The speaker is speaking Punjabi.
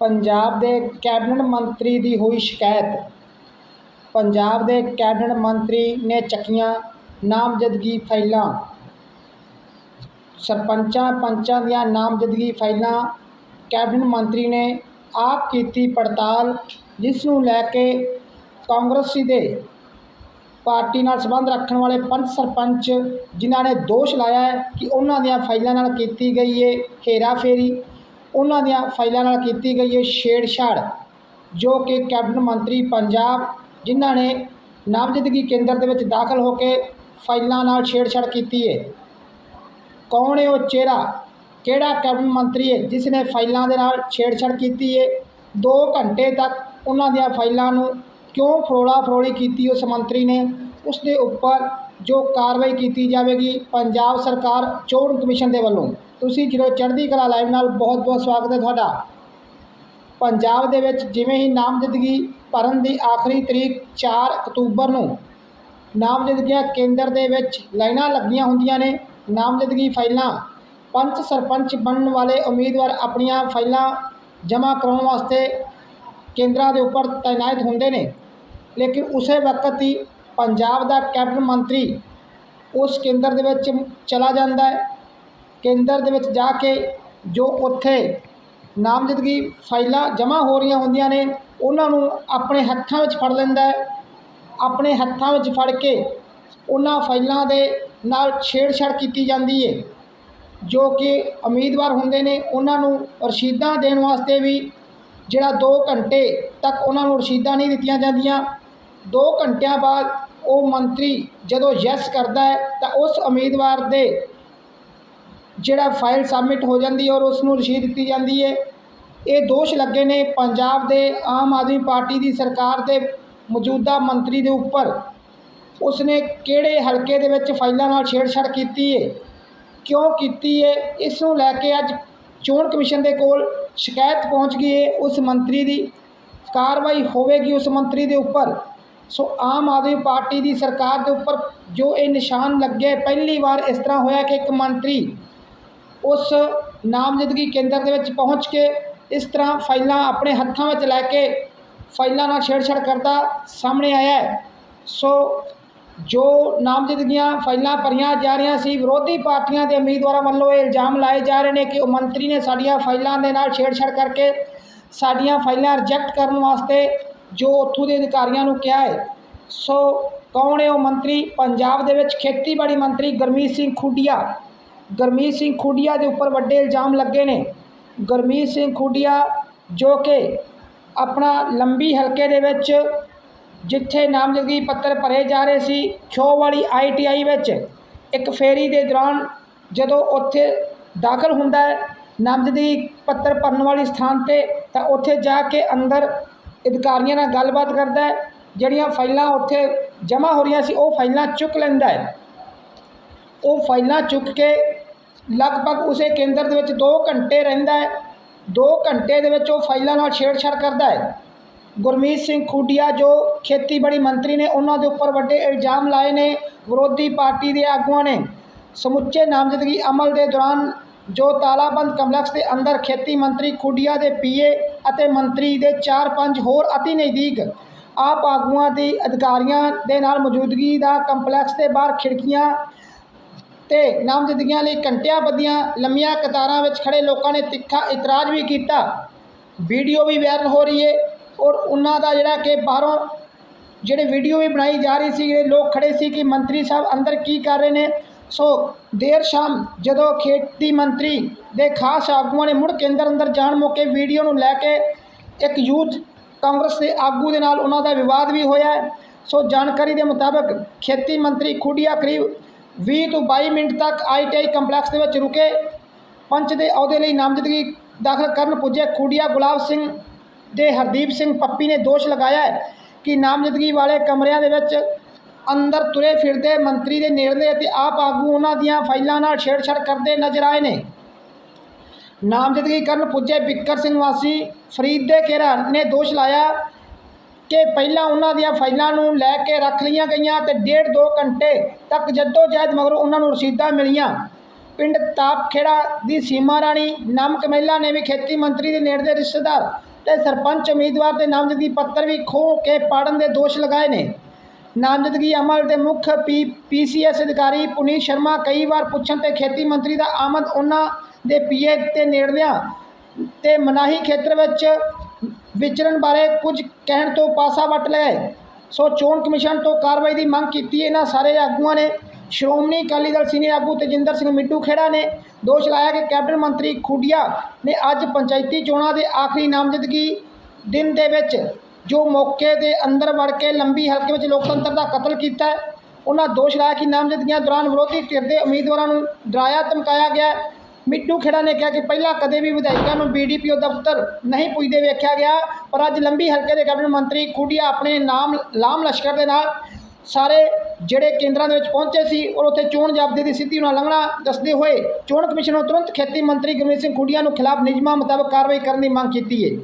ਪੰਜਾਬ ਦੇ ਕੈਬਨਿਟ ਮੰਤਰੀ ਦੀ ਹੋਈ ਸ਼ਿਕਾਇਤ। ਪੰਜਾਬ ਦੇ ਕੈਬਨਿਟ ਮੰਤਰੀ ਨੇ ਚੱਕੀਆਂ ਨਾਮਜ਼ਦਗੀ ਫਾਈਲਾਂ। ਸਰਪੰਚਾਂ ਪੰਚਾਂ ਦੀਆਂ ਨਾਮਜ਼ਦਗੀ ਫਾਈਲਾਂ ਕੈਬਨਿਟ ਮੰਤਰੀ ਨੇ ਆਪ ਕੀਤੀ ਪੜਤਾਲ, ਜਿਸ ਨੂੰ ਲੈ ਕੇ ਕਾਂਗਰਸੀ ਦੇ ਪਾਰਟੀ ਨਾਲ ਸੰਬੰਧ ਰੱਖਣ ਵਾਲੇ ਪੰਚ ਸਰਪੰਚ, ਜਿਨ੍ਹਾਂ ਨੇ ਦੋਸ਼ ਲਾਇਆ ਕਿ ਉਹਨਾਂ ਦੀਆਂ ਫਾਈਲਾਂ ਨਾਲ ਕੀਤੀ ਗਈ ਹੈ ਹੇਰਾਫੇਰੀ। ਉਹਨਾਂ ਦੀਆਂ ਫਾਈਲਾਂ ਨਾਲ ਕੀਤੀ ਗਈ ਹੈ ਛੇੜਛਾੜ, ਜੋ ਕਿ ਕੈਬਨਿਟ ਮੰਤਰੀ ਪੰਜਾਬ, ਜਿਨ੍ਹਾਂ ਨੇ ਨਾਮਜ਼ਦਗੀ ਕੇਂਦਰ ਦੇ ਵਿੱਚ ਦਾਖਲ ਹੋ ਕੇ ਫਾਈਲਾਂ ਨਾਲ ਛੇੜਛਾੜ ਕੀਤੀ ਹੈ ਕੌਣ ਹੈ ਉਹ ਚਿਹਰਾ? ਕਿਹੜਾ ਕੈਬਨਿਟ ਮੰਤਰੀ ਹੈ ਜਿਸ ਨੇ ਫਾਈਲਾਂ ਦੇ ਨਾਲ ਛੇੜਛਾੜ ਕੀਤੀ ਹੈ 2 ਘੰਟੇ ਤੱਕ ਉਹਨਾਂ ਦੀਆਂ ਫਾਈਲਾਂ ਨੂੰ ਕਿਉਂ ਫਰੋਲਾ ਫਰੋਲੀ ਕੀਤੀ ਉਸ ਮੰਤਰੀ ਨੇ? ਉਸ ਦੇ ਉੱਪਰ ਜੋ ਕਾਰਵਾਈ ਕੀਤੀ ਜਾਵੇਗੀ, ਪੰਜਾਬ ਸਰਕਾਰ ਚੋਣ ਕਮਿਸ਼ਨ ਦੇ ਵੱਲੋਂ। ਤੁਸੀਂ ਜਦੋਂ ਚੜ੍ਹਦੀ ਕਲਾ ਲਾਈਵ ਨਾਲ ਬਹੁਤ ਬਹੁਤ ਸਵਾਗਤ ਹੈ ਤੁਹਾਡਾ। ਪੰਜਾਬ ਦੇ ਵਿੱਚ ਜਿਵੇਂ ਹੀ ਨਾਮਜ਼ਦਗੀ ਭਰਨ ਦੀ ਆਖਰੀ ਤਰੀਕ 4 ਅਕਤੂਬਰ ਨੂੰ, ਨਾਮਜ਼ਦਗੀਆਂ ਕੇਂਦਰ ਦੇ ਵਿੱਚ ਲਾਈਨਾਂ ਲੱਗੀਆਂ ਹੁੰਦੀਆਂ ਨੇ, ਨਾਮਜ਼ਦਗੀ ਫਾਈਲਾਂ। ਪੰਚ ਸਰਪੰਚ ਬਣਨ ਵਾਲੇ ਉਮੀਦਵਾਰ ਆਪਣੀਆਂ ਫਾਈਲਾਂ ਜਮ੍ਹਾਂ ਕਰਾਉਣ ਵਾਸਤੇ ਕੇਂਦਰਾਂ ਦੇ ਉੱਪਰ ਤਾਇਨਾਤ ਹੁੰਦੇ ਨੇ। ਲੇਕਿਨ ਉਸੇ ਵਕਤ ਹੀ ਪੰਜਾਬ ਦਾ ਕੈਬਨਿਟ ਮੰਤਰੀ ਉਸ ਕੇਂਦਰ ਦੇ ਵਿੱਚ ਚਲਾ ਜਾਂਦਾ ਹੈ। ਕੇਂਦਰ ਦੇ ਵਿੱਚ ਜਾ ਕੇ ਜੋ ਉੱਥੇ ਨਾਮਜ਼ਦਗੀ ਫਾਈਲਾਂ ਜਮ੍ਹਾਂ ਹੋ ਰਹੀਆਂ ਹੁੰਦੀਆਂ ਨੇ, ਉਹਨਾਂ ਨੂੰ ਆਪਣੇ ਹੱਥਾਂ ਵਿੱਚ ਫੜ ਲੈਂਦਾ ਹੈ। ਆਪਣੇ ਹੱਥਾਂ ਵਿੱਚ ਫੜ ਕੇ ਉਹਨਾਂ ਫਾਈਲਾਂ ਦੇ ਨਾਲ ਛੇੜਛਾੜ ਕੀਤੀ ਜਾਂਦੀ ਹੈ, ਜੋ ਕਿ ਉਮੀਦਵਾਰ ਹੁੰਦੇ ਨੇ। ਉਹਨਾਂ ਨੂੰ ਰਸੀਦਾਂ ਦੇਣ ਵਾਸਤੇ ਵੀ ਜਿਹੜਾ 2 ਘੰਟੇ ਤੱਕ ਉਹਨਾਂ ਨੂੰ ਰਸੀਦਾਂ ਨਹੀਂ ਦਿੱਤੀਆਂ ਜਾਂਦੀਆਂ। 2 ਘੰਟਿਆਂ ਬਾਅਦ ਉਹ ਮੰਤਰੀ ਜਦੋਂ ਯੈਸ ਕਰਦਾ ਹੈ, ਤਾਂ ਉਸ ਉਮੀਦਵਾਰ ਦੇ ਜਿਹੜਾ ਫਾਈਲ ਸਬਮਿਟ ਹੋ ਜਾਂਦੀ ਹੈ ਔਰ ਉਸ ਨੂੰ ਰਸੀਦ ਦਿੱਤੀ ਜਾਂਦੀ ਹੈ। ਇਹ ਦੋਸ਼ ਲੱਗੇ ਨੇ ਪੰਜਾਬ ਦੇ ਆਮ ਆਦਮੀ ਪਾਰਟੀ ਦੀ ਸਰਕਾਰ ਦੇ ਮੌਜੂਦਾ ਮੰਤਰੀ ਦੇ ਉੱਪਰ। ਉਸਨੇ ਕਿਹੜੇ ਹਲਕੇ ਦੇ ਵਿੱਚ ਫਾਈਲਾਂ ਨਾਲ ਛੇੜਛਾੜ ਕੀਤੀ ਹੈ? ਕਿਉਂ ਕੀਤੀ ਹੈ? ਇਸ ਨੂੰ ਲੈ ਕੇ ਅੱਜ ਚੋਣ ਕਮਿਸ਼ਨ ਦੇ ਕੋਲ ਸ਼ਿਕਾਇਤ ਪਹੁੰਚ ਗਈ ਹੈ। ਉਸ ਮੰਤਰੀ ਦੀ ਕਾਰਵਾਈ ਹੋਵੇਗੀ ਉਸ ਮੰਤਰੀ ਦੇ ਉੱਪਰ। ਸੋ ਆਮ ਆਦਮੀ ਪਾਰਟੀ ਦੀ ਸਰਕਾਰ ਦੇ ਉੱਪਰ ਜੋ ਇਹ ਨਿਸ਼ਾਨ ਲੱਗੇ, ਪਹਿਲੀ ਵਾਰ ਇਸ ਤਰ੍ਹਾਂ ਹੋਇਆ ਕਿ ਇੱਕ ਮੰਤਰੀ ਉਸ ਨਾਮਜ਼ਦਗੀ ਕੇਂਦਰ ਦੇ ਵਿੱਚ ਪਹੁੰਚ ਕੇ ਇਸ ਤਰ੍ਹਾਂ ਫਾਈਲਾਂ ਆਪਣੇ ਹੱਥਾਂ ਵਿੱਚ ਲੈ ਕੇ ਫਾਈਲਾਂ ਨਾਲ ਛੇੜਛਾੜ ਕਰਦਾ ਸਾਹਮਣੇ ਆਇਆ ਸੋ ਜੋ ਨਾਮਜ਼ਦਗੀਆਂ ਫਾਈਲਾਂ ਭਰੀਆਂ ਜਾ ਰਹੀਆਂ ਸੀ, ਵਿਰੋਧੀ ਪਾਰਟੀਆਂ ਦੇ ਉਮੀਦਵਾਰਾਂ ਵੱਲੋਂ ਇਹ ਇਲਜ਼ਾਮ ਲਾਏ ਜਾ ਰਹੇ ਨੇ ਕਿ ਉਹ ਮੰਤਰੀ ਨੇ ਸਾਡੀਆਂ ਫਾਈਲਾਂ ਦੇ ਨਾਲ ਛੇੜਛਾੜ ਕਰਕੇ ਸਾਡੀਆਂ ਫਾਈਲਾਂ ਰਿਜੈਕਟ ਕਰਨ ਵਾਸਤੇ ਜੋ ਉੱਥੋਂ ਦੇ ਅਧਿਕਾਰੀਆਂ ਨੂੰ ਕਿਹਾ ਹੈ। ਸੋ ਕੌਣ ਹੈ ਉਹ ਮੰਤਰੀ? ਪੰਜਾਬ ਦੇ ਵਿੱਚ ਖੇਤੀਬਾੜੀ ਮੰਤਰੀ ਗੁਰਮੀਤ ਸਿੰਘ ਖੁੱਡੀਆ। ਗੁਰਮੀਤ ਸਿੰਘ ਖੁੱਡੀਆ ਦੇ ਉੱਪਰ ਵੱਡੇ ਇਲਜ਼ਾਮ ਲੱਗੇ ਨੇ। ਗੁਰਮੀਤ ਸਿੰਘ ਖੁੱਡੀਆ ਜੋ ਕਿ ਆਪਣਾ ਲੰਬੀ ਹਲਕੇ ਦੇ ਵਿੱਚ ਜਿੱਥੇ ਨਾਮਜ਼ਦਗੀ ਪੱਤਰ ਭਰੇ ਜਾ ਰਹੇ ਸੀ ਖੋ ਵਾਲੀ ਆਈਟੀਆਈ ਵਿੱਚ ਇੱਕ ਫੇਰੀ ਦੇ ਦੌਰਾਨ ਜਦੋਂ ਉੱਥੇ ਦਾਖਲ ਹੁੰਦਾ ਹੈ, ਨਾਮਜ਼ਦਗੀ ਪੱਤਰ ਭਰਨ ਵਾਲੀ ਸਥਾਨ ਤੇ ਤਾਂ ਉੱਥੇ ਜਾ ਕੇ ਅੰਦਰ ਅਧਿਕਾਰੀਆਂ ਨਾਲ ਗੱਲਬਾਤ ਕਰਦਾ ਹੈ, ਜਿਹੜੀਆਂ ਫਾਈਲਾਂ ਉੱਥੇ ਜਮ੍ਹਾਂ ਹੋ ਰਹੀਆਂ ਸੀ, ਉਹ ਫਾਈਲਾਂ ਚੁੱਕ ਲੈਂਦਾ ਹੈ। ਉਹ ਫਾਈਲਾਂ ਚੁੱਕ ਕੇ ਲਗਭਗ ਉਸੇ ਕੇਂਦਰ ਦੇ ਵਿੱਚ 2 ਘੰਟੇ ਰਹਿੰਦਾ ਹੈ। 2 ਘੰਟੇ ਦੇ ਵਿੱਚ ਉਹ ਫਾਈਲਾਂ ਨਾਲ ਛੇੜਛਾੜ ਕਰਦਾ ਹੈ। ਗੁਰਮੀਤ ਸਿੰਘ ਖੂਡੀਆ, ਜੋ ਖੇਤੀਬਾੜੀ ਮੰਤਰੀ ਨੇ, ਉਹਨਾਂ ਦੇ ਉੱਪਰ ਵੱਡੇ ਇਲਜ਼ਾਮ ਲਾਏ ਨੇ, ਵਿਰੋਧੀ ਪਾਰਟੀ ਦੇ ਆਗੂਆਂ ਨੇ। ਸਮੁੱਚੇ ਨਾਮਜ਼ਦਗੀ ਅਮਲ ਦੇ ਦੌਰਾਨ ਜੋ ਤਾਲਾਬੰਦ ਕੰਪਲੈਕਸ ਦੇ ਅੰਦਰ ਖੇਤੀ ਮੰਤਰੀ ਖੂਡੀਆ ਦੇ ਪੀਏ ਅਤੇ ਮੰਤਰੀ ਦੇ 4-5 ਹੋਰ ਅਤੀ ਨਜ਼ਦੀਕ ਆਪ ਆਗੂਆਂ ਦੀ ਅਧਿਕਾਰੀਆਂ ਦੇ ਨਾਲ ਮੌਜੂਦਗੀ ਦਾ ਕੰਪਲੈਕਸ ਦੇ ਬਾਹਰ ਖਿੜਕੀਆਂ ਤੇ ਨਾਮਜ਼ਦਗੀਆਂ ਲਈ ਘੰਟਿਆਂ ਬੱਧੀਆਂ ਲੰਮੀਆਂ ਕਤਾਰਾਂ ਵਿੱਚ ਖੜੇ ਲੋਕਾਂ ਨੇ ਤਿੱਖਾ ਇਤਰਾਜ਼ ਵੀ ਕੀਤਾ। ਵੀਡੀਓ ਵੀ ਵਾਇਰਲ ਹੋ ਰਹੀ ਹੈ ਔਰ ਉਹਨਾਂ ਦਾ ਜਿਹੜਾ ਕਿ ਬਾਹਰੋਂ ਜਿਹੜੇ ਵੀਡੀਓ ਵੀ ਬਣਾਈ ਜਾ ਰਹੀ ਸੀ, ਜਿਹੜੇ ਲੋਕ ਖੜੇ ਸੀ ਕਿ ਮੰਤਰੀ ਸਾਹਿਬ ਅੰਦਰ ਕੀ ਕਰ ਰਹੇ ਨੇ ਸੋ ਦੇਰ ਸ਼ਾਮ ਜਦੋਂ ਖੇਤੀ ਮੰਤਰੀ ਦੇ ਖਾਸ ਆਗੂਆਂ ਨੇ ਮੁੜ ਕੇਂਦਰ ਅੰਦਰ ਜਾਣ ਮੌਕੇ ਵੀਡੀਓ ਨੂੰ ਲੈ ਕੇ ਇੱਕ ਯੂਥ ਕਾਂਗਰਸ ਦੇ ਆਗੂ ਦੇ ਨਾਲ ਉਹਨਾਂ ਦਾ ਵਿਵਾਦ ਵੀ ਹੋਇਆ ਹੈ। ਸੋ ਜਾਣਕਾਰੀ ਦੇ ਮੁਤਾਬਕ ਖੇਤੀ ਮੰਤਰੀ ਖੁੱਡੀਆ ਕਰੀਬ 20 ਤੋਂ 22 ਮਿੰਟ ਤੱਕ ਆਈਟੀਆਈ ਕੰਪਲੈਕਸ ਦੇ ਵਿੱਚ ਰੁਕੇ ਪੰਚ ਦੇ ਅਹੁਦੇ ਲਈ ਨਾਮਜ਼ਦਗੀ ਦਾਖਲ ਕਰਨ ਪੁੱਜੇ ਖੁੱਡੀਆ ਗੁਲਾਬ ਸਿੰਘ ਦੇ ਹਰਦੀਪ ਸਿੰਘ ਪੱਪੀ ਨੇ ਦੋਸ਼ ਲਗਾਇਆ ਕਿ ਨਾਮਜ਼ਦਗੀ ਵਾਲੇ ਕਮਰਿਆਂ ਦੇ ਵਿੱਚ ਅੰਦਰ ਤੁਰੇ ਫਿਰਦੇ ਮੰਤਰੀ ਦੇ ਨੇੜਲੇ ਅਤੇ ਆਪ ਆਗੂ ਉਹਨਾਂ ਦੀਆਂ ਫਾਈਲਾਂ ਨਾਲ ਛੇੜਛਾੜ ਕਰਦੇ ਨਜ਼ਰ ਆਏ ਨੇ। ਨਾਮਜ਼ਦਗੀ ਕਰਨ ਪੁੱਜੇ ਬਿੱਕਰ ਸਿੰਘ ਵਾਸੀ, ਫਰੀਦ ਦੇ ਖੇਰਾ ਨੇ ਦੋਸ਼ ਲਾਇਆ ਕਿ ਪਹਿਲਾਂ ਉਹਨਾਂ ਦੀਆਂ ਫਾਈਲਾਂ ਨੂੰ ਲੈ ਕੇ ਰੱਖ ਲਈਆਂ ਗਈਆਂ ਤੇ ਡੇਢ ਦੋ ਘੰਟੇ ਤੱਕ ਜੱਦੋ ਜਹਿਦ ਮਗਰੋਂ ਉਹਨਾਂ ਨੂੰ ਰਸੀਦਾਂ ਮਿਲੀਆਂ। ਪਿੰਡ ਤਾਪਖੇੜਾ ਦੀ ਸੀਮਾ ਰਾਣੀ ਨਾਮਕ ਮਹਿਲਾ ਨੇ ਵੀ ਖੇਤੀ ਮੰਤਰੀ ਦੇ ਨੇੜਲੇ ਰਿਸ਼ਤੇਦਾਰ ਤੇ ਸਰਪੰਚ ਉਮੀਦਵਾਰ ਦੇ ਨਾਮਜ਼ਦਗੀ ਪੱਤਰ ਵੀ ਖੋਹ ਕੇ ਪਾੜਨ ਦੇ ਦੋਸ਼ ਲਗਾਏ ਨੇ। ਨਾਮਜ਼ਦਗੀ ਅਮਲ ਦੇ ਮੁੱਖ ਪੀ ਪੀਸੀਐਸ ਅਧਿਕਾਰੀ ਪੁਨੀਤ ਸ਼ਰਮਾ ਕਈ ਵਾਰ ਪੁੱਛਣ ਤੇ ਖੇਤੀ ਮੰਤਰੀ ਦਾ ਆਮਦ ਉਹਨਾਂ ਦੇ ਪੀਏ ਤੇ ਨੇੜਲਿਆਂ ਤੇ ਮਨਾਹੀ ਖੇਤਰ ਵਿੱਚ ਵਿਚਰਨ ਬਾਰੇ ਕੁਝ ਕਹਿਣ ਤੋਂ ਪਾਸਾ ਵੱਟ ਲਏ। ਸੋ ਚੋਣ ਕਮਿਸ਼ਨ ਤੋਂ ਕਾਰਵਾਈ ਦੀ ਮੰਗ ਕੀਤੀ। ਇਹਨਾਂ ਸਾਰੇ ਆਗੂਆਂ ਨੇ ਸ਼੍ਰੋਮਣੀ ਅਕਾਲੀ ਦਲ ਸੀਨੀਅਰ ਆਗੂ ਤੇਜਿੰਦਰ ਸਿੰਘ ਮਿੱਟੂ ਖੇੜਾ ਨੇ ਦੋਸ਼ ਲਾਇਆ ਕਿ ਕੈਬਨਿਟ ਮੰਤਰੀ ਖੁੱਡੀਆ ਨੇ ਅੱਜ ਪੰਚਾਇਤੀ ਚੋਣਾਂ ਦੇ ਆਖਰੀ ਨਾਮਜ਼ਦਗੀ ਦਿਨ ਦੇ ਵਿੱਚ ਜੋ ਮੌਕੇ ਦੇ ਅੰਦਰ ਵੜ ਕੇ ਲੰਬੀ ਹਲਕੇ ਵਿੱਚ ਲੋਕਤੰਤਰ ਦਾ ਕਤਲ ਕੀਤਾ ਹੈ, ਉਹਨਾਂ ਦੋਸ਼ ਲਾਇਆ ਕਿ ਨਾਮਜ਼ਦਗੀਆਂ ਦੌਰਾਨ ਵਿਰੋਧੀ ਧਿਰ ਦੇ ਉਮੀਦਵਾਰਾਂ ਨੂੰ ਡਰਾਇਆ, ਧਮਕਾਇਆ ਗਿਆ ਮਿੱਟੂ ਖੇੜਾ ਨੇ ਕਿਹਾ ਕਿ ਪਹਿਲਾਂ ਕਦੇ ਵੀ ਵਿਧਾਇਕਾਂ ਨੂੰ ਬੀਡੀਪੀਓ ਦਫ਼ਤਰ ਨਹੀਂ ਪੁੱਜਦੇ ਵੇਖਿਆ ਗਿਆ, ਪਰ ਅੱਜ ਲੰਬੀ ਹਲਕੇ ਦੇ ਕੈਬਨਿਟ ਮੰਤਰੀ ਖੁੱਡੀਆ ਆਪਣੇ ਨਾਮ, ਲਾਮ ਲਸ਼ਕਰ ਦੇ ਨਾਲ ਸਾਰੇ ਜਿਹੜੇ ਕੇਂਦਰਾਂ ਦੇ ਵਿੱਚ ਪਹੁੰਚੇ ਸੀ, ਔਰ ਉੱਥੇ ਚੋਣ ਜ਼ਾਬਤੇ ਦੀ ਸਿੱਧੀ ਨਾਲ ਲੰਘਣਾ ਦੱਸਦੇ ਹੋਏ ਚੋਣ ਕਮਿਸ਼ਨ ਨੂੰ ਤੁਰੰਤ ਖੇਤੀ ਮੰਤਰੀ ਗੁਰਮੀਤ ਸਿੰਘ ਖੁੱਡੀਆ ਨੂੰ ਖਿਲਾਫ ਨਿਯਮਾਂ ਮੁਤਾਬਕ ਕਾਰਵਾਈ ਕਰਨ ਦੀ ਮੰਗ ਕੀਤੀ ਹੈ।